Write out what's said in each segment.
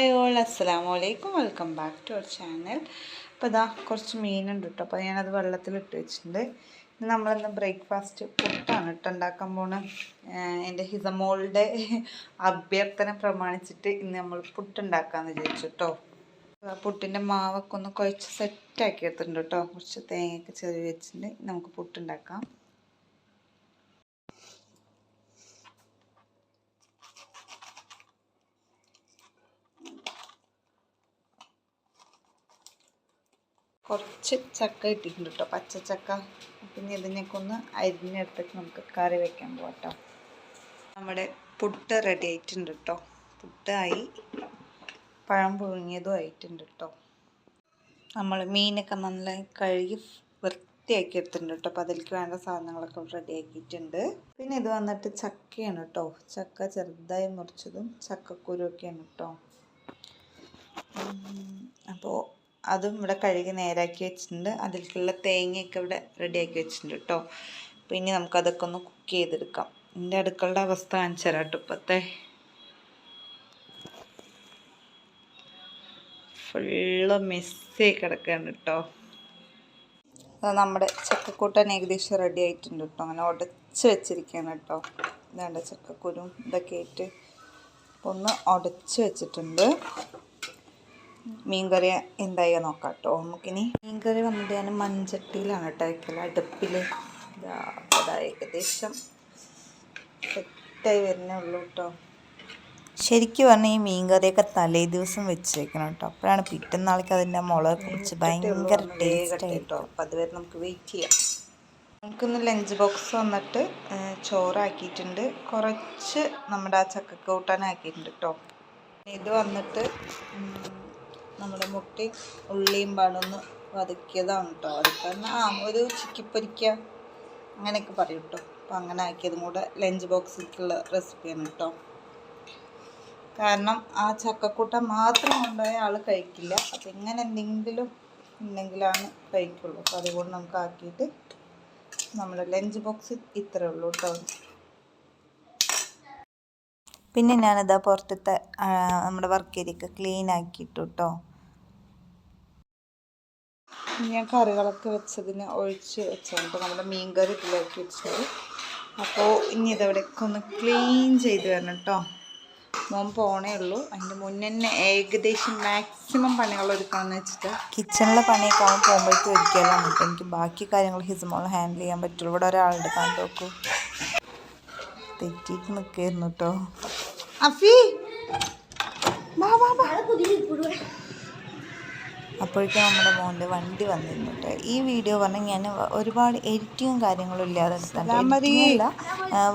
Hi all അസ്സാം വലൈക്കും welcome back to our channel. അപ്പോൾ ഇതാ കുറച്ച് മീനുണ്ട് കേട്ടോ അപ്പോൾ ഞാനത് വെള്ളത്തിലിട്ട് വെച്ചിട്ടുണ്ട്. നമ്മളിന്ന് ബ്രേക്ക്ഫാസ്റ്റ് പുട്ടാണ് കേട്ടോ ഉണ്ടാക്കാൻ പോണേ. എന്റെ ഹിസമോളുടെ അഭ്യർത്ഥന പ്രമാണിച്ചിട്ട് ഇന്ന് നമ്മൾ പുട്ടുണ്ടാക്കാമെന്ന് വിചാരിച്ചു കേട്ടോ പുട്ടിന്റെ മാവൊക്കെ ഒന്ന് കുഴച്ച് സെറ്റാക്കി എടുത്തിട്ടുണ്ട് കേട്ടോ കുറച്ച് തേങ്ങയൊക്കെ ചെറിയ വെച്ചിട്ടുണ്ട്. നമുക്ക് പുട്ടുണ്ടാക്കാം കുറച്ച് ചക്ക ഇട്ടിട്ടുണ്ട് കേട്ടോ പച്ചച്ചക്ക പിന്നെ ഇതിനൊക്കെ ഒന്ന് അരിഞ്ഞെടുത്തിട്ട് നമുക്ക് കറി വെക്കാൻ പോകട്ടോ നമ്മുടെ പുട്ട് റെഡി ആയിട്ടുണ്ട് കേട്ടോ പുട്ടായി പഴം പുഴുങ്ങിയതും ആയിട്ടുണ്ട് കേട്ടോ നമ്മൾ മീനൊക്കെ നല്ല കഴുകി വൃത്തിയാക്കി എടുത്തിട്ടുണ്ട് കേട്ടോ അപ്പോൾ അതിലേക്ക് വേണ്ട സാധനങ്ങളൊക്കെ റെഡി ആക്കിയിട്ടുണ്ട്. പിന്നെ ഇത് വന്നിട്ട് ചക്കയാണ് കേട്ടോ ചക്ക ചെറുതായി മുറിച്ചതും ചക്കക്കുരുമൊക്കെയാണ് കേട്ടോ അപ്പോൾ അതും ഇവിടെ കഴുകി നേരാക്കി വെച്ചിട്ടുണ്ട്. അതിലേക്കുള്ള തേങ്ങയൊക്കെ ഇവിടെ റെഡിയാക്കി വെച്ചിട്ടുണ്ട് കേട്ടോ. അപ്പോൾ ഇനി നമുക്കതൊക്കെ ഒന്ന് കുക്ക് ചെയ്തെടുക്കാം. എന്റെ അടുക്കളുടെ അവസ്ഥ കാണിച്ചു തരാം കേട്ടോ ഇപ്പോഴത്തെ ഫുള്ള് മെസ്സി കിടക്കുകയാണ് കേട്ടോ. നമ്മുടെ ചക്കക്കൂട്ടൻ ഏകദേശം റെഡി ആയിട്ടുണ്ട് കേട്ടോ. അങ്ങനെ ഉടച്ച് വെച്ചിരിക്കുകയാണ് കേട്ടോ. ഇതാണ്ട് ചക്കക്കുരും ഇതൊക്കെ ആയിട്ട് ഒന്ന് ഉടച്ച് വെച്ചിട്ടുണ്ട്. മീൻകറി എന്തായി നോക്കാം കേട്ടോ നമുക്കിനി മീൻകറി വന്നിട്ട് ഞാൻ മൺചട്ടിയിലാണ് കേട്ടോ വയ്ക്കൽ അടുപ്പിൽ ഏകദേശം സെറ്റായി വരുന്നേ ഉള്ളൂ കേട്ടോ. ശരിക്കും പറഞ്ഞാൽ ഈ മീൻകറിയൊക്കെ തലേ ദിവസം വെച്ചേക്കണം കേട്ടോ. അപ്പോഴാണ് പിറ്റന്നാളേക്ക് അതിന്റെ മുളക് കുറിച്ച് ഭയങ്കര ടേസ്റ്റ് കേട്ടോ. അപ്പോൾ അതുവരെ നമുക്ക് വെയിറ്റ് ചെയ്യാം. നമുക്കിന്ന് ലഞ്ച് ബോക്സ് വന്നിട്ട് ചോറാക്കിയിട്ടുണ്ട്. കുറച്ച് നമ്മുടെ ആ ചക്കക്കൂട്ടാനാക്കിയിട്ടുണ്ട് കേട്ടോ. ഇത് വന്നിട്ട് നമ്മുടെ മുട്ടി ഉള്ളിയും പാടൊന്ന് വതക്കിയതാണ് കേട്ടോ അതിപ്പോൾ ആ ഒരു ചിക്കിപ്പൊരിക്ക അങ്ങനെയൊക്കെ പറയും കേട്ടോ അപ്പം അങ്ങനെ ആക്കിയതും കൂടെ ലഞ്ച് ബോക്സിലേക്കുള്ള റെസിപ്പിയാണ് കേട്ടോ കാരണം ആ ചക്കക്കൂട്ട മാത്രം കൊണ്ടുപോയ ആൾ കഴിക്കില്ല. അപ്പം ഇങ്ങനെ എന്തെങ്കിലും ഉണ്ടെങ്കിലാണ് കഴിക്കുള്ളൂ. അപ്പോൾ അതുകൊണ്ട് നമുക്ക് ആക്കിയിട്ട് നമ്മുടെ ലഞ്ച് ബോക്സ് ഇത്രയേ ഉള്ളൂ കേട്ടോ പിന്നെ ഞാനിതാ പുറത്തത്തെ നമ്മുടെ വർക്ക് ഏരിയൊക്കെ ക്ലീൻ ആക്കിയിട്ടു കേട്ടോ ഞാൻ കറികളൊക്കെ വെച്ചതിന് ഒഴിച്ച് വെച്ചുകൊണ്ട് നമ്മുടെ മീൻ കറി ഇതിലാക്കി വെച്ചത് അപ്പോൾ ഇനി ഇതവിടെയൊക്കെ ഒന്ന് ക്ലീൻ ചെയ്ത് വരണം കേട്ടോ മോൻ പോണേ ഉള്ളൂ. അതിന്റെ മുന്നേ ഏകദേശം മാക്സിമം പണികൾ ഒരുക്കാമെന്ന് വെച്ചിട്ട് കിച്ചണിലെ പണിയൊക്കെ അവൻ പോകുമ്പോഴേക്കും ഒരിക്കലാണ് കേട്ടോ എനിക്ക് ബാക്കി കാര്യങ്ങൾ ഹിസ്മോൾ ഹാൻഡിൽ ചെയ്യാൻ പറ്റുള്ളൂ. ഇവിടെ ഒരാളുണ്ട്. കണ്ടു നോക്കൂ. തെറ്റിയിട്ട് നിൽക്കായിരുന്നു കേട്ടോ അഫി! ബാ ബാ വാ. അപ്പോഴേക്കും നമ്മുടെ മോന്റെ വണ്ടി വന്നിരുന്നു ഈ വീഡിയോ പറഞ്ഞാൽ ഞാൻ ഒരുപാട് എഡിറ്റിങ്ങും കാര്യങ്ങളും ഇല്ലാതെ എടുത്തില്ല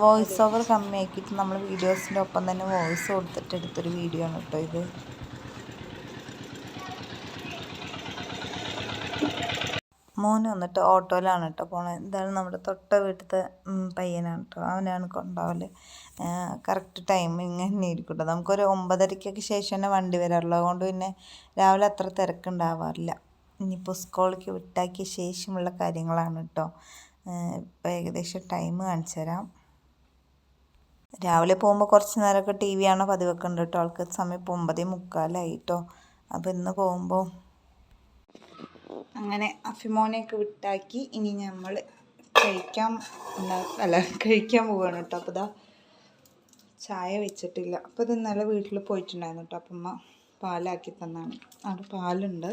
വോയിസ് ഓവർ കമ്മിയാക്കിയിട്ട് നമ്മൾ വീഡിയോസിന്റെ ഒപ്പം തന്നെ വോയിസ് കൊടുത്തിട്ട് എടുത്തൊരു വീഡിയോ ആണ് കേട്ടോ ഇത്. മോന് വന്നിട്ട് ഓട്ടോയിലാണ് കേട്ടോ പോണത് എന്തായാലും നമ്മുടെ തൊട്ട വീട്ടിലത്തെ പയ്യനാണ് കേട്ടോ. അവനാണ് കൊണ്ടാവൽ. കറക്റ്റ് ടൈമിങ് തന്നെ ഇരിക്കും കേട്ടോ. നമുക്കൊരു ഒമ്പതരയ്ക്കൊക്കെ ശേഷം തന്നെ വണ്ടി വരാറുള്ളൂ. അതുകൊണ്ട് പിന്നെ രാവിലെ അത്ര തിരക്കുണ്ടാവാറില്ല. ഇനിയിപ്പോൾ സ്കൂളിലേക്ക് വിട്ടാക്കിയ ശേഷമുള്ള കാര്യങ്ങളാണ് കേട്ടോ. ഇപ്പോൾ ഏകദേശം ടൈം കാണിച്ചു തരാം. രാവിലെ പോകുമ്പോൾ കുറച്ച് നേരമൊക്കെ ടി വി ആണോ പതിവൊക്കെ ഉണ്ട് കേട്ടോ. ആൾക്ക് സമയം ഇപ്പോൾ ഒമ്പതേ മുക്കാലായി കേട്ടോ. അപ്പോൾ ഇന്ന് പോകുമ്പോൾ അങ്ങനെ അഫിമോനെയൊക്കെ വിട്ടാക്കി ഇനി നമ്മൾ കഴിക്കാൻ അല്ല കഴിക്കാൻ പോവുകയാണ് കേട്ടോ. അപ്പോൾ ഇതാ ചായ വെച്ചിട്ടില്ല. അപ്പോൾ ഇത് ഇന്നലെ വീട്ടിൽ പോയിട്ടുണ്ടായിരുന്നു കേട്ടോ. അപ്പം പാലാക്കി തന്നാണ്. അവിടെ പാലുണ്ട്.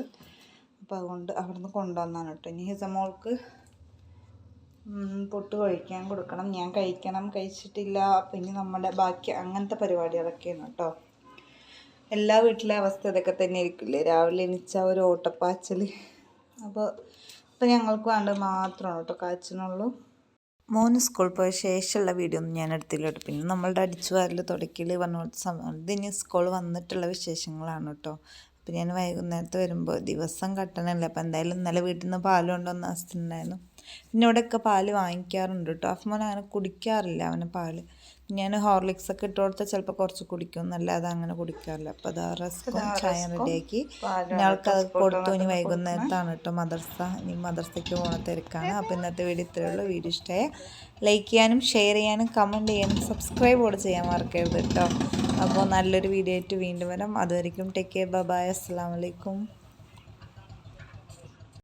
അപ്പോൾ അതുകൊണ്ട് അവിടെ നിന്ന് കൊണ്ടുവന്നാണ് കേട്ടോ. ഇനി ഹിസമോൾക്ക് പൊട്ട് കഴിക്കാൻ കൊടുക്കണം. ഞാൻ കഴിക്കണം. കഴിച്ചിട്ടില്ല. പിന്നെ നമ്മുടെ ബാക്കി അങ്ങനത്തെ പരിപാടികളൊക്കെയാണ് കേട്ടോ. എല്ലാ വീട്ടിലെ അവസ്ഥ ഇതൊക്കെ തന്നെ ആയിരിക്കില്ലേ? രാവിലെ എണീച്ച ഒരു ഓട്ടപ്പാച്ചൽ അപ്പോൾ ഇപ്പം ഞങ്ങൾക്ക് വേണ്ടത് മാത്രമാണ് കേട്ടോ കാച്ചിനുള്ളൂ. മോന് സ്കൂൾ പോയ ശേഷമുള്ള വീഡിയോ ഒന്നും ഞാൻ എടുത്തില്ല കേട്ടോ. പിന്നെ നമ്മളുടെ അടിച്ചു വാരൽ തുടക്കൽ പറഞ്ഞ സമയം ഇനി സ്കൂൾ വന്നിട്ടുള്ള വിശേഷങ്ങളാണ് കേട്ടോ. അപ്പം ഞാൻ വൈകുന്നേരത്ത് വരുമ്പോൾ ദിവസം കട്ടണമല്ല? അപ്പം എന്തായാലും ഇന്നലെ വീട്ടിൽ നിന്ന് പാൽ കൊണ്ടുവന്ന അവസ്ഥ ഉണ്ടായിരുന്നു. പിന്നെ ഇവിടെയൊക്കെ പാൽ വാങ്ങിക്കാറുണ്ട് കേട്ടോ. അഫ്മോൻ അങ്ങനെ കുടിക്കാറില്ല അവന് പാൽ. ഞാൻ ഹോർലിക്സ് ഒക്കെ ഇട്ട് കൊടുത്താൽ ചിലപ്പോൾ കുറച്ച് കുടിക്കും. എന്നല്ലാതെ അങ്ങനെ കുടിക്കാറില്ല. അപ്പോൾ അതാ റസ്ക്കും ചായ റെഡിയാക്കി ഇനി ആൾക്കത് കൊടുത്തു ഇനി വൈകുന്നേരത്താണ് കേട്ടോ മദർസ. ഇനി മദർസയ്ക്ക് പോണ തിരക്കാണ്. അപ്പോൾ ഇന്നത്തെ വീഡിയോ ഇത്രയേ ഉള്ളൂ. വീഡിയോ ഇഷ്ടമായ ലൈക്ക് ചെയ്യാനും ഷെയർ ചെയ്യാനും കമന്റ് ചെയ്യാനും സബ്സ്ക്രൈബ് കൂടെ ചെയ്യാൻ മറക്കരുത് കേട്ടോ അപ്പോൾ നല്ലൊരു വീഡിയോ ആയിട്ട് വീണ്ടും വരാം. അതുവരെയും ടേക്ക് കെയർ ബബായ് അസ്സാം വലൈക്കും